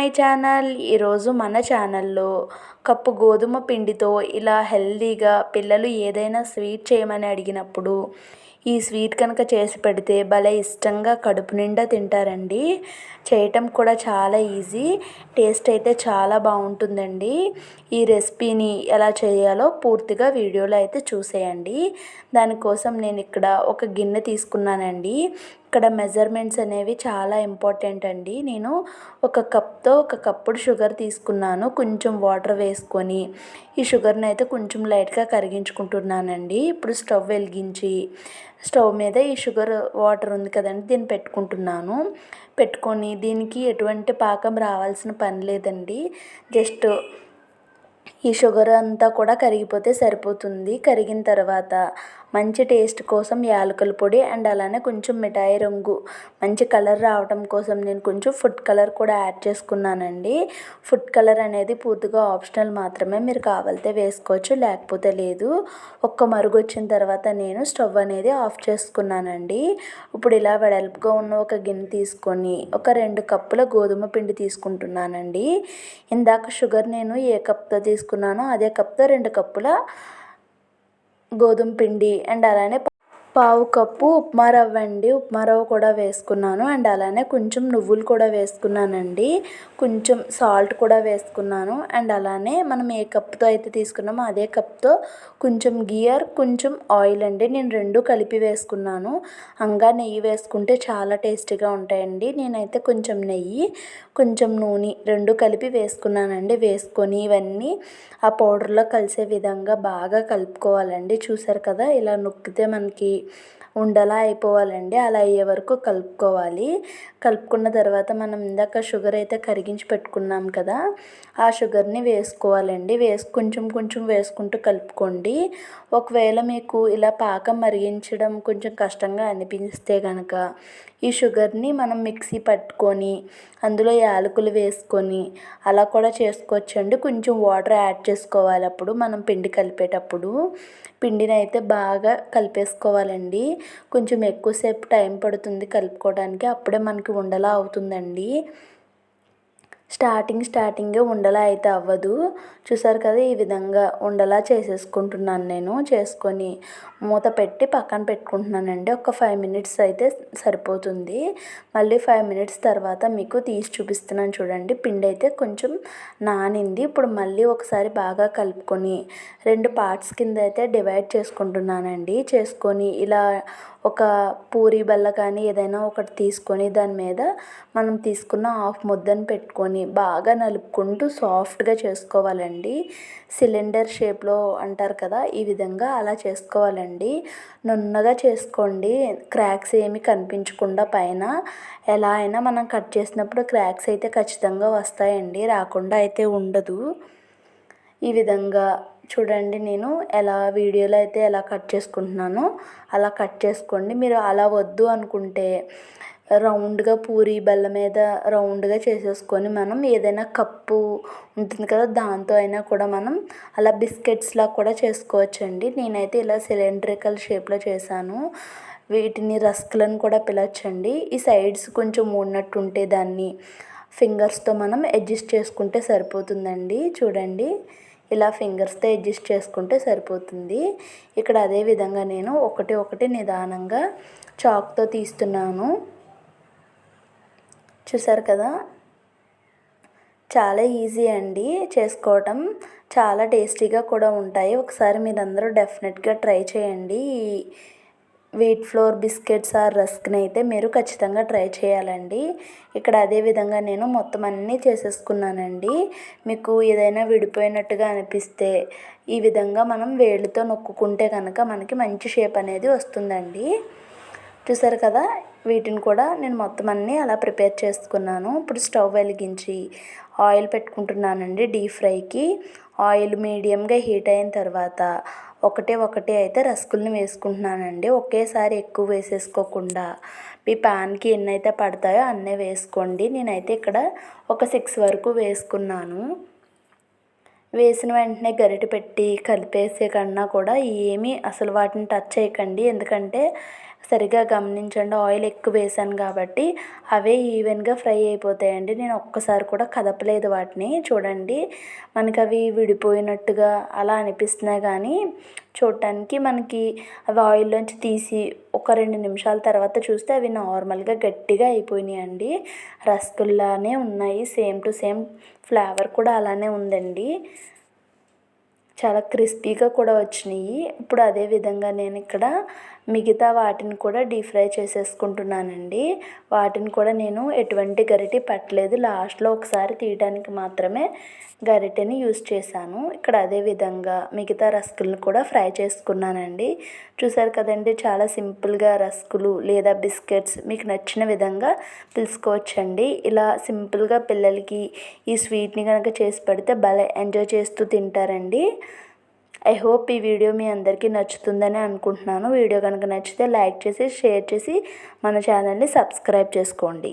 My channel. ఈరోజు మన ఛానల్లో కప్పు గోధుమ పిండితో ఇలా హెల్దీగా పిల్లలు ఏదైనా స్వీట్ చేయమని అడిగినప్పుడు ఈ స్వీట్ కనుక చేసి పెడితే భలే ఇష్టంగా కడుపు నిండా తింటారండి. చేయటం కూడా చాలా ఈజీ. టేస్ట్ అయితే చాలా బాగుంటుందండి. ఈ రెసిపీని ఎలా చేయాలో పూర్తిగా వీడియోలో అయితే చూసేయండి. దానికోసం నేను ఇక్కడ ఒక గిన్నె తీసుకున్నానండి. ఇక్కడ మెజర్మెంట్స్ అనేవి చాలా ఇంపార్టెంట్ అండి. నేను ఒక కప్తో ఒక కప్పుడు షుగర్ తీసుకున్నాను. కొంచెం వాటర్ వేసుకొని ఈ షుగర్ని అయితే కొంచెం లైట్గా కరిగించుకుంటున్నానండి. ఇప్పుడు స్టవ్ వెలిగించి స్టవ్ మీద ఈ షుగర్ వాటర్ ఉంది కదండి దీన్ని పెట్టుకుంటున్నాను. పెట్టుకొని దీనికి ఎటువంటి పాకం రావాల్సిన పని లేదండి. జస్ట్ ఈ షుగర్ అంతా కూడా కరిగిపోతే సరిపోతుంది. కరిగిన తర్వాత మంచి టేస్ట్ కోసం యాలకుల పొడి అండ్ అలానే కొంచెం మిఠాయి రంగు మంచి కలర్ రావడం కోసం నేను కొంచెం ఫుడ్ కలర్ కూడా యాడ్ చేసుకున్నానండి. ఫుడ్ కలర్ అనేది పూర్తిగా ఆప్షనల్ మాత్రమే మీరు కావాలితే వేసుకోవచ్చు లేకపోతే లేదు. ఒక్క మరుగు వచ్చిన తర్వాత నేను స్టవ్ అనేది ఆఫ్ చేసుకున్నానండి. ఇప్పుడు ఇలా వెడల్పుగా ఉన్న ఒక గిన్నె తీసుకొని ఒక రెండు కప్పుల గోధుమ పిండి తీసుకుంటున్నానండి. ఇందాక షుగర్ నేను ఏ కప్తో తీసుకున్నాను. అదే కప్తో రెండు కప్పుల గోధుమ పిండి అండ్ అలానే పావు కప్పు ఉప్మా రవ్వ అండి. ఉప్మా రవ్వ కూడా వేసుకున్నాను. అండ్ అలానే కొంచెం నువ్వులు కూడా వేసుకున్నానండి. కొంచెం సాల్ట్ కూడా వేసుకున్నాను. అండ్ అలానే మనం ఏ కప్తో అయితే తీసుకున్నామో అదే కప్తో కొంచెం గియర్ కొంచెం ఆయిల్ అండి. నేను రెండు కలిపి వేసుకున్నాను. అంగా నెయ్యి వేసుకుంటే చాలా టేస్టీగా ఉంటాయండి. నేనైతే కొంచెం నెయ్యి కొంచెం నూనె రెండు కలిపి వేసుకున్నానండి. వేసుకొని ఇవన్నీ ఆ పౌడర్లో కలిసే విధంగా బాగా కలుపుకోవాలండి. చూసారు కదా ఇలా నొక్కితే మనకి ఉండలా అయిపోవాలండి. అలా అయ్యే వరకు కలుపుకోవాలి. కలుపుకున్న తర్వాత మనం ఇందాక షుగర్ అయితే కరిగించి పెట్టుకున్నాం కదా ఆ షుగర్ని వేసుకోవాలండి. వేసి కొంచెం కొంచెం వేసుకుంటూ కలుపుకోండి. ఒకవేళ మీకు ఇలా పాకం మరిగించడం కొంచెం కష్టంగా అనిపిస్తే కనుక ఈ షుగర్ని మనం మిక్సీ పట్టుకొని అందులో యాలకులు వేసుకొని అలా కూడా చేసుకోవచ్చండి. కొంచెం వాటర్ యాడ్ చేసుకోవాలి అప్పుడు మనం పిండి కలిపేటప్పుడు. పిండిని అయితే బాగా కలిపేసుకోవాలండి. కొంచెం ఎక్కువసేపు టైం పడుతుంది కలుపుకోవడానికి అప్పుడే మనకి ఉండలా అవుతుందండి. స్టార్టింగ్ స్టార్టింగే ఉండలా అయితే అవ్వదు. చూసారు కదా ఈ విధంగా ఉండలా చేసేసుకుంటున్నాను నేను. చేసుకొని మూత పెట్టి పక్కన పెట్టుకుంటున్నానండి. ఒక ఫైవ్ మినిట్స్ అయితే సరిపోతుంది. మళ్ళీ ఫైవ్ మినిట్స్ తర్వాత మీకు తీసి చూపిస్తున్నాను చూడండి. పిండి అయితే కొంచెం నానింది. ఇప్పుడు మళ్ళీ ఒకసారి బాగా కలుపుకొని రెండు పార్ట్స్ కింద అయితే డివైడ్ చేసుకుంటున్నానండి. చేసుకొని ఇలా ఒక పూరి బల్ల కానీ ఏదైనా ఒకటి తీసుకొని దాని మీద మనం తీసుకున్న హాఫ్ ముద్దను పెట్టుకొని బాగా నలుపుకుంటూ సాఫ్ట్గా చేసుకోవాలండి. సిలిండర్ షేప్లో అంటారు కదా ఈ విధంగా అలా చేసుకోవాలండి. నున్నగా చేసుకోండి క్రాక్స్ ఏమి కనిపించకుండా పైన. ఎలా అయినా మనం కట్ చేసినప్పుడు క్రాక్స్ అయితే ఖచ్చితంగా వస్తాయండి రాకుండా అయితే ఉండదు. ఈ విధంగా చూడండి నేను ఎలా వీడియోలో అయితే ఎలా కట్ చేసుకుంటున్నానో. అలా కట్ చేసుకోండి. మీరు అలా వద్దు అనుకుంటే రౌండ్గా పూరి బల్ల మీద రౌండ్గా చేసేసుకొని మనం ఏదైనా కప్పు ఉంటుంది కదా దాంతో అయినా కూడా మనం అలా బిస్కెట్స్లా కూడా చేసుకోవచ్చండి. నేనైతే ఇలా సిలిండ్రికల్ షేప్లో చేశాను. వీటిని రస్క్లను కూడా పిలవచ్చండి. ఈ సైడ్స్ కొంచెం మూడినట్టు ఉంటే దాన్ని ఫింగర్స్తో మనం అడ్జస్ట్ చేసుకుంటే సరిపోతుందండి. చూడండి ఇలా ఫింగర్స్తో అడ్జస్ట్ చేసుకుంటే సరిపోతుంది. ఇక్కడ అదే విధంగా నేను ఒకటి ఒకటి నిదానంగా చాక్తో తీస్తున్నాను. చూసారు కదా? చాలా ఈజీ అండి చేసుకోవటం. చాలా టేస్టీగా కూడా ఉంటాయి. ఒకసారి మీరందరూ డెఫినెట్గా ట్రై చేయండి. ఈ వీట్ ఫ్లోర్ బిస్కెట్స్ ఆర్ రస్క్ని అయితే మీరు ఖచ్చితంగా ట్రై చేయాలండి. ఇక్కడ అదే విధంగా నేను మొత్తం అన్నీ చేసేసుకున్నానండి. మీకు ఏదైనా విడిపోయినట్టుగా అనిపిస్తే ఈ విధంగా మనం వేళ్ళతో నొక్కుకుంటే కనుక మనకి మంచి షేప్ అనేది వస్తుందండి. చూసారు కదా వీటిని కూడా నేను మొత్తం అన్నీ అలా ప్రిపేర్ చేసుకున్నాను. ఇప్పుడు స్టవ్ వెలిగించి ఆయిల్ పెట్టుకుంటున్నానండి డీప్ ఫ్రైకి. ఆయిల్ మీడియంగా హీట్ అయిన తర్వాత ఒకటే ఒకటే అయితే రస్కుల్ని వేసుకుంటున్నానండి. ఒకేసారి ఎక్కువ వేసేసుకోకుండా మీ ప్యాన్కి ఎన్ని అయితే పడతాయో అన్నీ వేసుకోండి. నేనైతే ఇక్కడ ఒక సిక్స్ వరకు వేసుకున్నాను. వేసిన వెంటనే గరిటె పెట్టి కలిపేసే కన్నా కూడా ఏమీ అసలు వాటిని టచ్ చేయకండి. ఎందుకంటే సరిగా గమనించండి ఆయిల్ ఎక్కువ వేసాను కాబట్టి అవే ఈవెన్గా ఫ్రై అయిపోతాయండి. నేను ఒక్కసారి కూడా కదపలేదు వాటిని. చూడండి మనకి అవి విడిపోయినట్టుగా అలా అనిపిస్తున్నాయి కానీ చూడటానికి మనకి అవి ఆయిల్లోంచి తీసి ఒక రెండు నిమిషాల తర్వాత చూస్తే అవి నార్మల్గా గట్టిగా అయిపోయినాయండి. రసగుల్లానే ఉన్నాయి. సేమ్ టు సేమ్ ఫ్లేవర్ కూడా అలానే ఉందండి. చాలా క్రిస్పీగా కూడా వచ్చినాయి. ఇప్పుడు అదే విధంగా నేను ఇక్కడ మిగతా వాటిని కూడా డీప్ ఫ్రై చేసేసుకుంటున్నానండి. వాటిని కూడా నేను ఎటువంటి గరిటె పట్టలేదు. లాస్ట్లో ఒకసారి తీయడానికి మాత్రమే గరిటెని యూస్ చేశాను. ఇక్కడ అదే విధంగా మిగతా రస్కులను కూడా ఫ్రై చేసుకున్నానండి. చూసారు కదండి చాలా సింపుల్గా రస్కులు లేదా బిస్కెట్స్ మీకు నచ్చిన విధంగా పిలుచుకోవచ్చండి. ఇలా సింపుల్గా పిల్లలకి ఈ స్వీట్ని కనుక చేసి పెడితే భలే ఎంజాయ్ చేస్తూ తింటారండి. ఐ హోప్ ఈ వీడియో మీ అందరికీ నచ్చుతుందని అనుకుంటున్నాను. వీడియో కనుక నచ్చితే లైక్ చేసి షేర్ చేసి మన ఛానల్ని సబ్స్క్రైబ్ చేసుకోండి.